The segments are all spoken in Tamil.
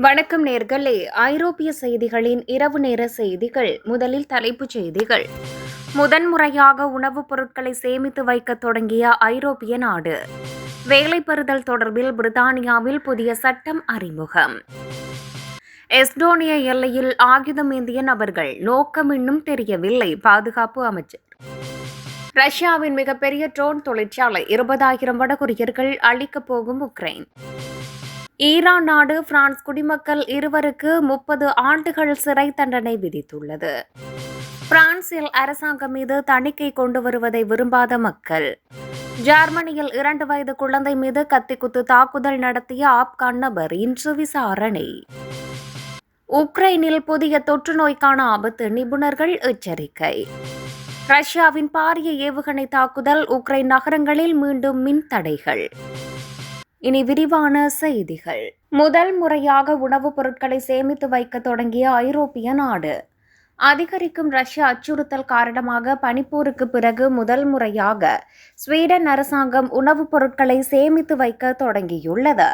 வணக்கம் நேர்களே. ஐரோப்பிய செய்திகளின் இரவு நேர செய்திகள் முதலில் தலைப்புச் செய்திகள். முதன்முறையாக உணவுப் பொருட்களை சேமித்து வைக்க தொடங்கிய ஐரோப்பிய நாடு. வேலை பெறுதல் தொடர்பில் பிரித்தானியாவில் புதிய சட்டம் அறிமுகம். எஸ்டோனிய எல்லையில் ஆயுதம் ஏந்திய நபர்கள் நோக்கம் இன்னும் தெரியவில்லை பாதுகாப்பு அமைச்சர். ரஷ்யாவின் மிகப்பெரிய ட்ரோன் தொழிற்சாலை இருபதாயிரம் வடகொரியர்கள் அழிக்கப் போகும் உக்ரைன். ஈரான் நாடு பிரான்ஸ் குடிமக்கள் இருவருக்கு முப்பது ஆண்டுகள் சிறை தண்டனை விதித்துள்ளது. பிரான்சில் அரசாங்கம் மீது தணிக்கை கொண்டு வருவதை விரும்பாத மக்கள். ஜெர்மனியில் இரண்டு வயது குழந்தை மீது கத்திக்குத்து தாக்குதல் நடத்திய ஆப்கான் நபர் இன்று விசாரணை. உக்ரைனில் புதிய தொற்று நோய்க்கான ஆபத்து நிபுணர்கள் எச்சரிக்கை. ரஷ்யாவின் பாரிய ஏவுகணை தாக்குதல் உக்ரைன் நகரங்களில் மீண்டும் மின் தடைகள் இனி விரிவான செய்திகள். முதல் முறையாக உணவுப் பொருட்களை சேமித்து வைக்க தொடங்கிய ஐரோப்பிய நாடு. அதிகரிக்கும் ரஷ்ய அச்சுறுத்தல் காரணமாக பனிப்போருக்கு பிறகு முதல் முறையாக ஸ்வீடன் அரசாங்கம் உணவுப் பொருட்களை சேமித்து வைக்க தொடங்கியுள்ளது.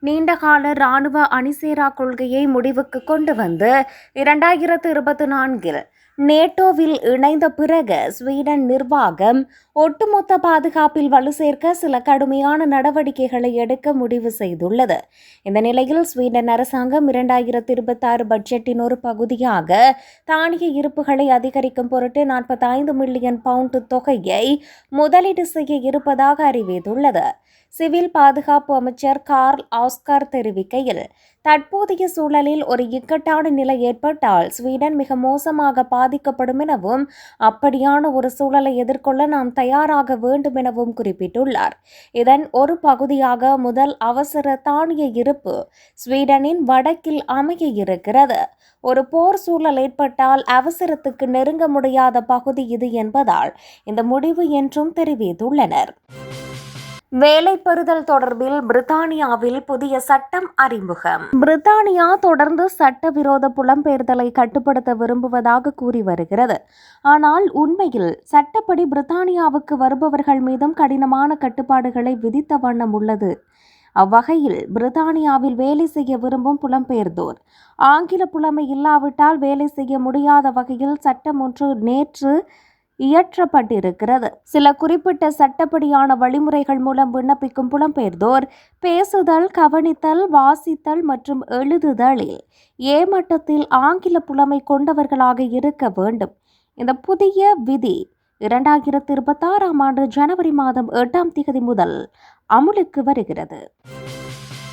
நீண்டகால இராணுவ அணிசேரா கொள்கையை முடிவுக்கு கொண்டு வந்து இரண்டாயிரத்து இருபத்தி நான்கில் நேட்டோவில் இணைந்த பிறகு ஸ்வீடன் நிர்வாகம் ஒட்டுமொத்த பாதுகாப்பில் வலு சேர்க்க சில கடுமையான நடவடிக்கைகளை எடுக்க முடிவு செய்துள்ளது. இந்த நிலையில் ஸ்வீடன் அரசாங்கம் இரண்டாயிரத்தி இருபத்தாறு பட்ஜெட்டின் ஒரு பகுதியாக தானிய இருப்புகளை அதிகரிக்கும் பொருட்டு நாற்பத்தைந்து மில்லியன் பவுண்ட் தொகையை முதலீடு செய்ய இருப்பதாக அறிவித்துள்ளது. சிவில் பாதுகாப்பு அமைச்சர் கார்ல் ஆஸ்கார் தெரிவிக்கையில் தற்போதைய சூழலில் ஒரு இக்கட்டான நிலை ஏற்பட்டால் ஸ்வீடன் மிக மோசமாக பாதிக்கப்படும் எனவும் அப்படியான ஒரு சூழலை எதிர்கொள்ள நாம் தயாராக வேண்டும் எனவும் குறிப்பிட்டுள்ளார். இதன் ஒரு பகுதியாக முதல் அவசர தானிய இருப்பு ஸ்வீடனின் வடக்கில் அமைய இருக்கிறது. ஒரு போர் சூழல் ஏற்பட்டால் அவசரத்துக்கு நெருங்க முடியாத பகுதி இது என்பதால் இந்த முடிவு என்றும் தெரிவித்துள்ளனர். வேலை பெறுதல் தொடர்பில் பிரித்தானியாவில் புதிய சட்டம் அறிமுகம். பிரித்தானியா தொடர்ந்து சட்டவிரோத புலம்பெயர்தலை கட்டுப்படுத்த விரும்புவதாக கூறி வருகிறது. ஆனால் உண்மையில் சட்டப்படி பிரித்தானியாவுக்கு வருபவர்கள் மீதும் கடினமான கட்டுப்பாடுகளை விதித்த வண்ணம் உள்ளது. அவ்வகையில் பிரித்தானியாவில் வேலை செய்ய விரும்பும் புலம்பெயர்ந்தோர் ஆங்கில புலமை இல்லாவிட்டால் வேலை செய்ய முடியாத வகையில் சட்டம் ஒன்று நேற்று இயற்றப்பட்டிருக்கிறது. சில குறிப்பிட்ட சட்டப்படியான வழிமுறைகள் மூலம் விண்ணப்பிக்கும் புலம்பெயர்ந்தோர் பேசுதல் கவனித்தல் வாசித்தல் மற்றும் எழுதுதலில் ஏ மட்டத்தில் ஆங்கில புலமை கொண்டவர்களாக இருக்க வேண்டும். இந்த புதிய விதி இரண்டாயிரத்தி இருபத்தாறாம் ஆண்டு ஜனவரி மாதம் எட்டாம் தேதி முதல் அமுலுக்கு வருகிறது.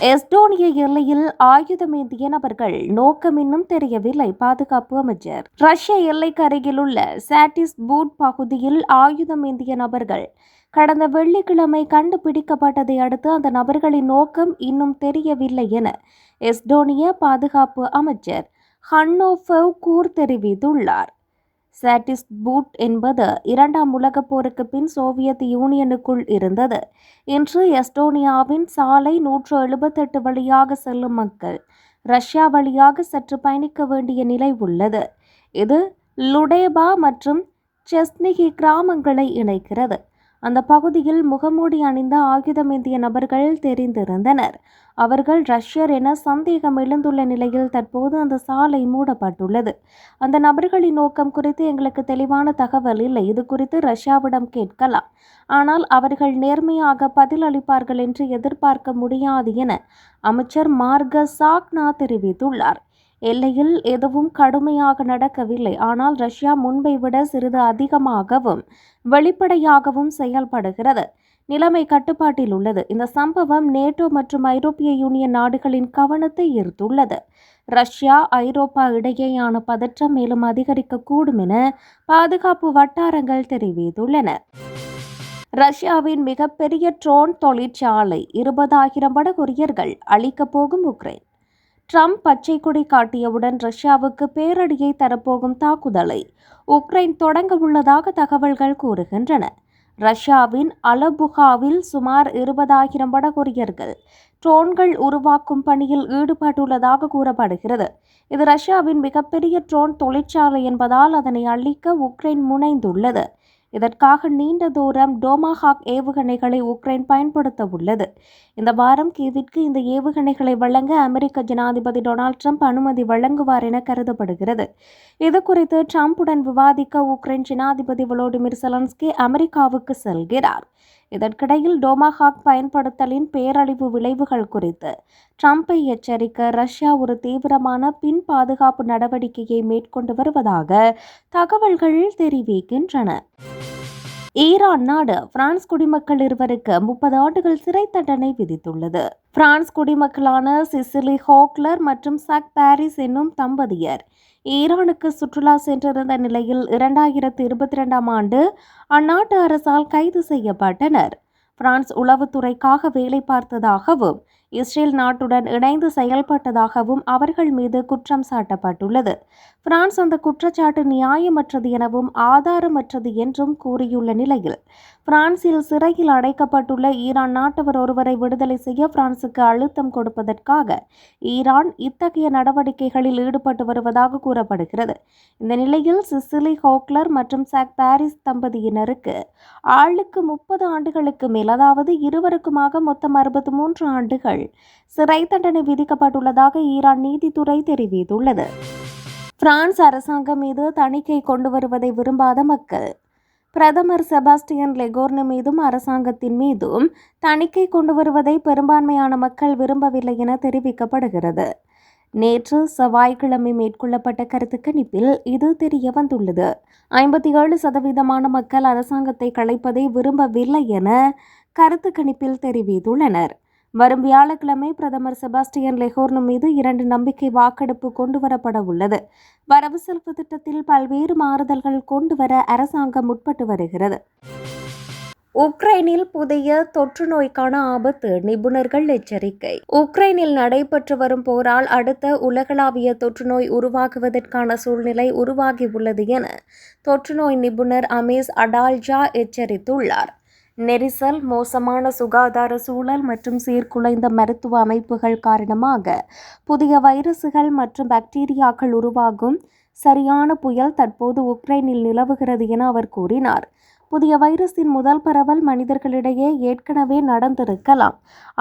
எஸ்டோனிய எல்லையில் ஆயுதமேந்திய நபர்கள் நோக்கம் இன்னும் தெரியவில்லை பாதுகாப்பு அமைச்சர். ரஷ்ய எல்லைக்கு அருகில் உள்ள சாட்டிஸ் பூட் பகுதியில் ஆயுதமேந்திய நபர்கள் கடந்த வெள்ளிக்கிழமை கண்டுபிடிக்கப்பட்டதை அடுத்து அந்த நபர்களின் நோக்கம் இன்னும் தெரியவில்லை என எஸ்டோனிய பாதுகாப்பு அமைச்சர் ஹன்னோஃபவ் கூர் தெரிவித்துள்ளார். சாட்டிஸ் பூட் என்பது இரண்டாம் உலகப் போருக்கு பின் சோவியத் யூனியனுக்குள் இருந்தது. இன்று எஸ்டோனியாவின் சாலை நூற்று எழுபத்தெட்டு வழியாக செல்லும் மக்கள் ரஷ்யா வழியாக சற்று பயணிக்க வேண்டிய நிலை உள்ளது. இது லுடேபா மற்றும் செஸ்னிகி கிராமங்களை இணைக்கிறது. அந்த பகுதியில் முகமூடி அணிந்த ஆயுதமேந்திய நபர்கள் தெரிந்திருந்தனர். அவர்கள் ரஷ்யர் என சந்தேகம் எழுந்துள்ள நிலையில் தற்போது அந்த சாலை மூடப்பட்டுள்ளது. அந்த நபர்களின் நோக்கம் குறித்து எங்களுக்கு தெளிவான தகவல் இல்லை. இது குறித்து ரஷ்யாவிடம் கேட்கலாம். ஆனால் அவர்கள் நேர்மையாக பதிலளிப்பார்கள் என்று எதிர்பார்க்க முடியாது என அமைச்சர் மார்க சாக்னா தெரிவித்துள்ளார். எல்லையில் எதுவும் கடுமையாக நடக்கவில்லை. ஆனால் ரஷ்யா முன்பை விட சிறிது அதிகமாகவும் வெளிப்படையாகவும் செயல்படுகிறது. நிலைமை கட்டுப்பாட்டில் உள்ளது. இந்த சம்பவம் நேட்டோ மற்றும் ஐரோப்பிய யூனியன் நாடுகளின் கவனத்தை ஈர்த்துள்ளது. ரஷ்யா ஐரோப்பா இடையேயான பதற்றம் மேலும் அதிகரிக்கக்கூடும் என பாதுகாப்பு வட்டாரங்கள் தெரிவித்துள்ளன. ரஷ்யாவின் மிகப்பெரிய ட்ரோன் தொழிற்சாலை இருபதாயிரம் வடகொரியர்கள் அளிக்கப் போகும் உக்ரைன். ட்ரம்ப் பச்சை கொடி காட்டியவுடன் ரஷ்யாவுக்கு பேரடியை தரப்போகும் தாக்குதலை உக்ரைன் தொடங்க உள்ளதாக தகவல்கள் கூறுகின்றன. ரஷ்யாவின் அலபுகாவில் சுமார் இருபதாயிரம் வடகொரியர்கள் ட்ரோன்கள் உருவாக்கும் பணியில் ஈடுபட்டுள்ளதாக கூறப்படுகிறது. இது ரஷ்யாவின் மிகப்பெரிய ட்ரோன் தொழிற்சாலை என்பதால் அதனை அழிக்க உக்ரைன் முனைந்துள்ளது. இதற்காக நீண்ட தூரம் டோமாஹாக் ஏவுகணைகளை உக்ரைன் பயன்படுத்த உள்ளது. இந்த வாரம் கீவிற்கு இந்த ஏவுகணைகளை வழங்க அமெரிக்க ஜனாதிபதி டொனால்ட் ட்ரம்ப் அனுமதி வழங்குவார் என கருதப்படுகிறது. இது குறித்து ட்ரம்புடன் விவாதிக்க உக்ரைன் ஜனாதிபதி வளோடிமிர் செலன்ஸ்கி அமெரிக்காவுக்கு செல்கிறார். இதற்கிடையில் டோமாஹாக் பயன்படுத்தலின் பேரழிவு விளைவுகள் குறித்து ட்ரம்பை எச்சரிக்க ரஷ்யா ஒரு தீவிரமான பின் பாதுகாப்பு நடவடிக்கையை மேற்கொண்டு வருவதாக தகவல்கள் தெரிவிக்கின்றன. ஈரான் நாடு பிரான்ஸ் குடிமக்கள் இருவருக்கு முப்பது ஆண்டுகள் சிறை தண்டனை விதித்துள்ளது. பிரான்ஸ் குடிமக்களான சிசிலி ஹோக்லர் மற்றும் சக் பாரிஸ் என்னும் தம்பதியர் ஈரானுக்கு சுற்றுலா சென்றிருந்த நிலையில் இரண்டாயிரத்து இருபத்தி ரெண்டாம் ஆண்டு அந்நாட்டு அரசால் கைது செய்யப்பட்டனர். பிரான்ஸ் உளவுத்துறைக்காக வேலை பார்த்ததாகவும் இஸ்ரேல் நாட்டுடன் இணைந்து செயல்பட்டதாகவும் அவர்கள் மீது குற்றம் சாட்டப்பட்டுள்ளது. பிரான்ஸ் அந்த குற்றச்சாட்டு நியாயமற்றது எனவும் ஆதாரமற்றது என்றும் கூறியுள்ள நிலையில் பிரான்சில் சிறையில் அடைக்கப்பட்டுள்ள ஈரான் நாட்டவர் ஒருவரை விடுதலை செய்ய பிரான்சுக்கு அழுத்தம் கொடுப்பதற்காக ஈரான் இத்தகைய நடவடிக்கைகளில் ஈடுபட்டு வருவதாக கூறப்படுகிறது. இந்த நிலையில் சிசிலி ஹோக்லர் மற்றும் சாக் பாரிஸ் தம்பதியினருக்கு ஆளுக்கு முப்பது ஆண்டுகளுக்கு மேல் அதாவது இருவருக்குமாக மொத்தம் அறுபத்தி மூன்று ஆண்டுகள் சிறை தண்டனை விதிக்கப்பட்டுள்ளதாக ஈரான் நீதித்துறை தெரிவித்துள்ளது. பிரான்ஸ் அரசாங்கம் மீது தணிக்கை கொண்டு வருவதை விரும்பாத மக்கள் பிரதமர் செபாஸ்டியன் லெகோர்னு மீதும் அரசாங்கத்தின் மீதும் தணிக்கை கொண்டு வருவதை பெரும்பான்மையான மக்கள் விரும்பவில்லை என தெரிவிக்கப்படுகிறது. நேற்று செவ்வாய்க்கிழமை மேற்கொள்ளப்பட்ட கருத்து கணிப்பில் இது தெரிய வந்துள்ளது. ஐம்பத்தி ஏழு சதவீதமான மக்கள் அரசாங்கத்தை கலைப்பதை விரும்பவில்லை என கருத்து கணிப்பில் தெரிவித்துள்ளனர். வரும் வியாழக்கிழமை பிரதமர் செபாஸ்டியன் லெஹோர்னு மீது இரண்டு நம்பிக்கை வாக்கெடுப்பு கொண்டுவரப்பட உள்ளது. வரவு செலவு திட்டத்தில் பல்வேறு மாறுதல்கள் கொண்டுவர அரசாங்கம் முற்பட்டு வருகிறது. உக்ரைனில் புதிய தொற்று நோய்க்கான ஆபத்து நிபுணர்கள் எச்சரிக்கை. உக்ரைனில் நடைபெற்று வரும் போரால் அடுத்த உலகளாவிய தொற்றுநோய் உருவாகுவதற்கான சூழ்நிலை உருவாகியுள்ளது என தொற்றுநோய் நிபுணர் அமேஸ் அடால்ஜா எச்சரித்துள்ளார். நெரிசல் மோசமான சுகாதார சூழல் மற்றும் சீர்குலைந்த மருத்துவ அமைப்புகள் காரணமாக புதிய வைரசுகள் மற்றும் பாக்டீரியாக்கள் உருவாகும். சரியான புயல் தற்போது உக்ரைனில் நிலவுகிறது என அவர் கூறினார். புதிய வைரஸின் முதல் பரவல் மனிதர்களிடையே ஏற்கனவே நடந்திருக்கலாம்.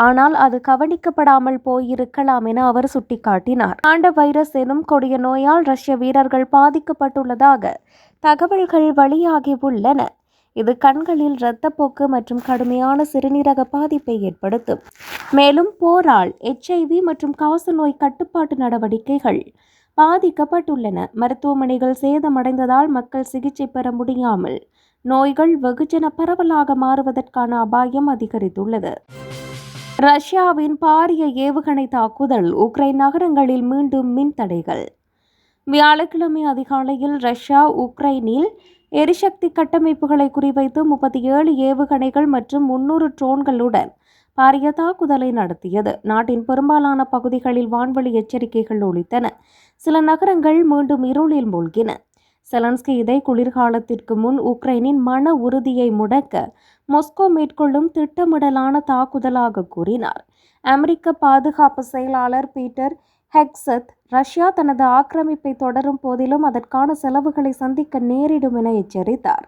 ஆனால் அது கவனிக்கப்படாமல் போயிருக்கலாம் என அவர் சுட்டிக்காட்டினார். ஆண்ட வைரஸ் எனும் கொடிய நோயால் ரஷ்ய வீரர்கள் பாதிக்கப்பட்டுள்ளதாக தகவல்கள் வெளியாகியுள்ளன இது கண்களில் இரத்தப்போக்கு மற்றும் கடுமையான சிறுநீரக பாதிப்பை ஏற்படுத்தும். மேலும் போரால் எச்ஐவி மற்றும் காசநோய் கட்டுப்பாட்டு நடவடிக்கைகள் பாதிக்கப்பட்டுள்ளன. மருத்துவமனைகள் சேதமடைந்ததால் மக்கள் சிகிச்சை பெற முடியாமல் நோய்கள் வெகுஜன பரவலாக மாறுவதற்கான அபாயம் அதிகரித்துள்ளது. ரஷ்யாவின் பாரிய ஏவுகணை தாக்குதல் உக்ரைன் நகரங்களில் மீண்டும் மின் தடைகள் வியாழக்கிழமை அதிகாலையில் ரஷ்யா உக்ரைனில் எரிசக்தி கட்டமைப்புகளை குறிவைத்து முப்பத்தி ஏழு ஏவுகணைகள் மற்றும் முன்னூறு ட்ரோன்களுடன் பாரிய தாக்குதலை நடத்தியது. நாட்டின் பெரும்பாலான பகுதிகளில் வான்வழி எச்சரிக்கைகள் ஒழித்தன சில நகரங்கள் மீண்டும் இருளில் மூழ்கின. செலன்ஸ்கி இதை குளிர்காலத்திற்கு முன் உக்ரைனின் மன உறுதியை முடக்க மொஸ்கோ மேற்கொள்ளும் திட்டமிடலான தாக்குதலாக கூறினார். அமெரிக்க பாதுகாப்பு செயலாளர் பீட்டர் ஹெக்ஸத் ரஷ்யா தனது ஆக்கிரமிப்பை தொடரும் போதிலும் அதற்கான செலவுகளை சந்திக்க நேரிடும் என எச்சரித்தார்.